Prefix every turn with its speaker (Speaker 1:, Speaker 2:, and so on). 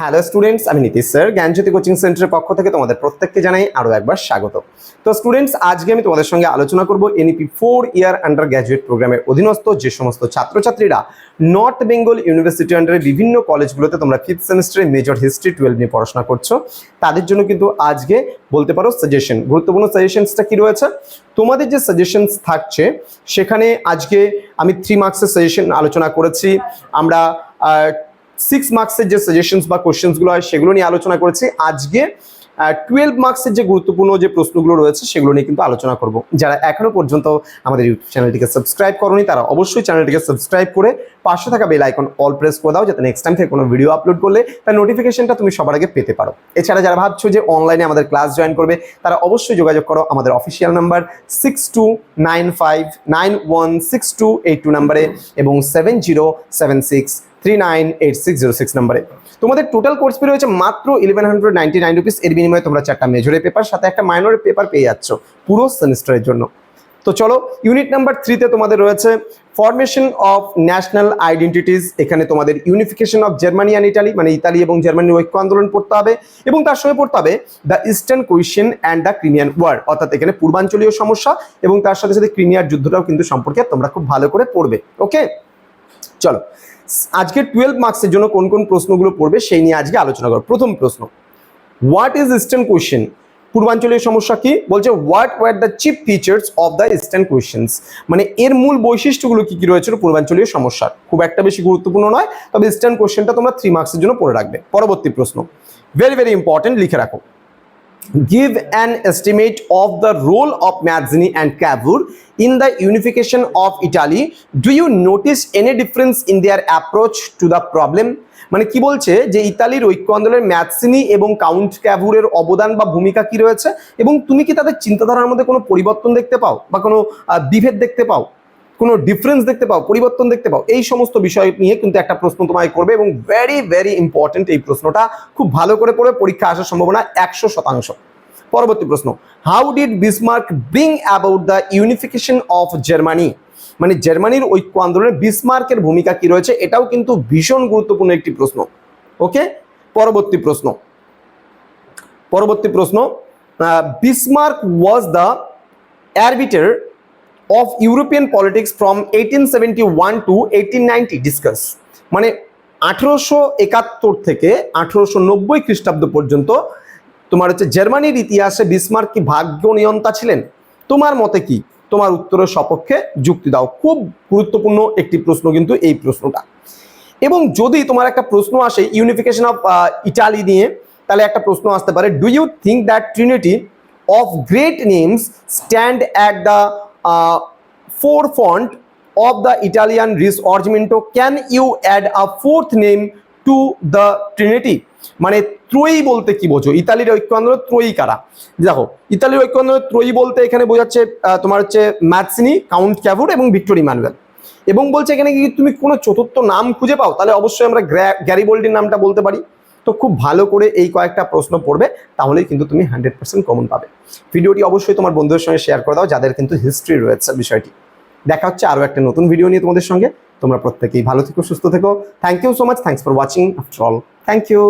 Speaker 1: Hello students আমি Nitish sir জ্ঞানজ্যোতি coaching সেন্টারের পক্ষ থেকে তোমাদের প্রত্যেককে জানাই আরও একবার স্বাগত। তো স্টুডেন্টস আজকে আমি তোমাদের সঙ্গে আলোচনা করব NEP four year under graduate প্রোগ্রামের অধীনস্থ যে সমস্ত ছাত্রছাত্রীরা নর্থ বেঙ্গল ইউনিভার্সিটি আন্ডারে বিভিন্ন কলেজগুলোতে তোমরা ফিফথ সেমিস্টারে মেজর হিস্ট্রি টুয়েলভ নিয়ে পড়াশোনা করছ, তাদের জন্য কিন্তু আজকে বলতে পারো সাজেশন গুরুত্বপূর্ণ সাজেশনসটা কি রয়েছে? তোমাদের যে সাজেশনস থাকছে, সেখানে আজকে আমি থ্রি মার্কসের সাজেশন আলোচনা করেছি। আমরা সিক্স মার্কসের যে সাজেশনস বা কোশ্চেন্সগুলো হয়, সেগুলো নিয়ে আলোচনা করেছি। আজকে টুয়েলভ মার্কসের যে গুরুত্বপূর্ণ যে প্রশ্নগুলো রয়েছে, সেগুলো নিয়ে কিন্তু আলোচনা করব। যারা এখনও পর্যন্ত আমাদের ইউটিউব চ্যানেলটিকে সাবস্ক্রাইব করনি, তারা অবশ্যই চ্যানেলটিকে সাবস্ক্রাইব করে পাশে থাকা বেল আইকন অল প্রেস করে দাও, যাতে নেক্সট টাইম থেকে কোনো ভিডিও আপলোড করলে তার নোটিফিকেশনটা তুমি সবার আগে পেতে পারো। এছাড়া যারা ভাবছ যে অনলাইনে আমাদের ক্লাস জয়েন করবে, তারা অবশ্যই যোগাযোগ করো আমাদের official number six two nine five nine one six two eight two নাম্বারে এবং seven zero seven six three nine eight six zero six নাম্বারে। তোমাদের টোটাল কোর্স ফি রয়েছে মাত্র eleven hundred ninety nine rupees এর বিনিময়ে তোমরা চারটা মেজরের পেপার সাথে একটা মাইনরের পেপার পেয়ে যাচ্ছ পুরো সেমিস্টারের জন্য। তো চলো ইউনিট নাম্বার থ্রিতে তোমাদের রয়েছে ফরমেশন অফ ন্যাশনাল আইডেন্টিটিস এখানে তোমাদের unification of Germany and Italy মানে ইতালি এবং জার্মানির ঐক্য আন্দোলন পড়তে হবে এবং তার সঙ্গে পড়তে হবে the eastern question and the Crimean war অর্থাৎ এখানে পূর্বাঞ্চলীয় সমস্যা এবং তার সাথে সাথে ক্রিমিয়ার যুদ্ধটাও কিন্তু সম্পর্কে তোমরা খুব ভালো করে পড়বে ওকে চলো, আজকে টুয়েলভ মার্কসের জন্য কোন কোন প্রশ্নগুলো পড়বে সেই নিয়ে আজকে আলোচনা করো প্রথম প্রশ্ন হোয়াট ইজ ইস্টার্ন কোয়েশ্চেন পূর্বাঞ্চলীয় সমস্যা কি? বলছে what were the chief features of the eastern questions মানে এর মূল বৈশিষ্ট্যগুলো কি কি রয়েছে পূর্বাঞ্চলীয় সমস্যার খুব একটা বেশি গুরুত্বপূর্ণ নয়, তবে ইস্টার্ন কোয়েশ্চেনটা তোমরা থ্রি মার্কসের জন্য পড়ে রাখবে। পরবর্তী প্রশ্ন ভেরি ভেরি ইম্পর্টেন্ট লিখে রাখো। Give an estimate of the role of Mazzini and Cavour in the unification of Italy. Do you notice any difference in their approach to the problem? মানে কি বলছে যে ইতালির ঐক্য আন্দোলনের ম্যাথসিনি এবং কাউন্ট ক্যাভুরের অবদান বা ভূমিকা কি রয়েছে এবং তুমি কি তাদের চিন্তাধারার মধ্যে কোনো পরিবর্তন দেখতে পাও বা কোনো বিভেদ দেখতে পাও কোনো ডিফারেন্স দেখতে পাও, পরিবর্তন দেখতে পাও, এই সমস্ত বিষয় নিয়ে কিন্তু একটা প্রশ্ন তোমায় করবে এবং ভেরি ভেরি ইম্পর্টেন্ট এই প্রশ্নটা খুব ভালো করে পড়ে পরীক্ষা আসার সম্ভাবনা একশো শতাংশ। পরবর্তী প্রশ্ন how did Bismarck bring about the unification of Germany মানে জার্মানির ঐক্য আন্দোলনে বিসমার্কের ভূমিকা কি রয়েছে, এটাও কিন্তু ভীষণ গুরুত্বপূর্ণ একটি প্রশ্ন। ওকে পরবর্তী প্রশ্ন পরবর্তী প্রশ্ন Bismarck was the arbiter of European politics from eighteen seventy one to eighteen ninety discuss মানে আঠেরোশো একাত্তর থেকে আঠেরোশো নব্বই খ্রিস্টাব্দ পর্যন্ত তোমার হচ্ছে জার্মানির ইতিহাসে বিসমার্ক কি ভাগ্য নিয়ন্তা ছিলেন? তোমার মতে কি? তোমার উত্তরের সপক্ষে যুক্তি দাও। খুব গুরুত্বপূর্ণ একটি প্রশ্ন কিন্তু এই প্রশ্নটা। এবং যদি তোমার একটা প্রশ্ন আসে ইউনিফিকেশন অফ ইটালি নিয়ে, তাহলে একটা প্রশ্ন আসতে পারে do you think that trinity of great names stand at the front of the Italian Risorgimento can you add a fourth name to the trinity মানে ত্রয়ী বলতে কি বোঝো? ইতালির ঐক্য আন্দোলন ত্রয়ী কারা? দেখো, ইতালির ঐক্য আন্দোলন ত্রয়ী বলতে এখানে বোঝাচ্ছে তোমার হচ্ছে ম্যাথসিনি কাউন্ট ক্যাভুর এবং ভিক্টোরি ম্যানুয়েল এবং বলছে এখানে কি তুমি কোনো চতুর্থ নাম খুঁজে পাও? তাহলে অবশ্যই আমরা গ্যারিবোল্ডির নামটা বলতে পারি। তো খুব ভালো করে এই কয়েকটা প্রশ্ন পড়বে, তাহলেই কিন্তু তুমি হান্ড্রেড পার্সেন্ট কমন পাবে। ভিডিওটি অবশ্যই তোমার বন্ধুদের সঙ্গে শেয়ার করে দাও, যাদের কিন্তু হিস্ট্রি রয়েছে বিষয়টি। দেখা হচ্ছে আরও একটা নতুন ভিডিও নিয়ে তোমাদের সঙ্গে। তোমরা প্রত্যেকেই ভালো থেকো, সুস্থ থেকো। Thank you so much thanks for watching after all thank you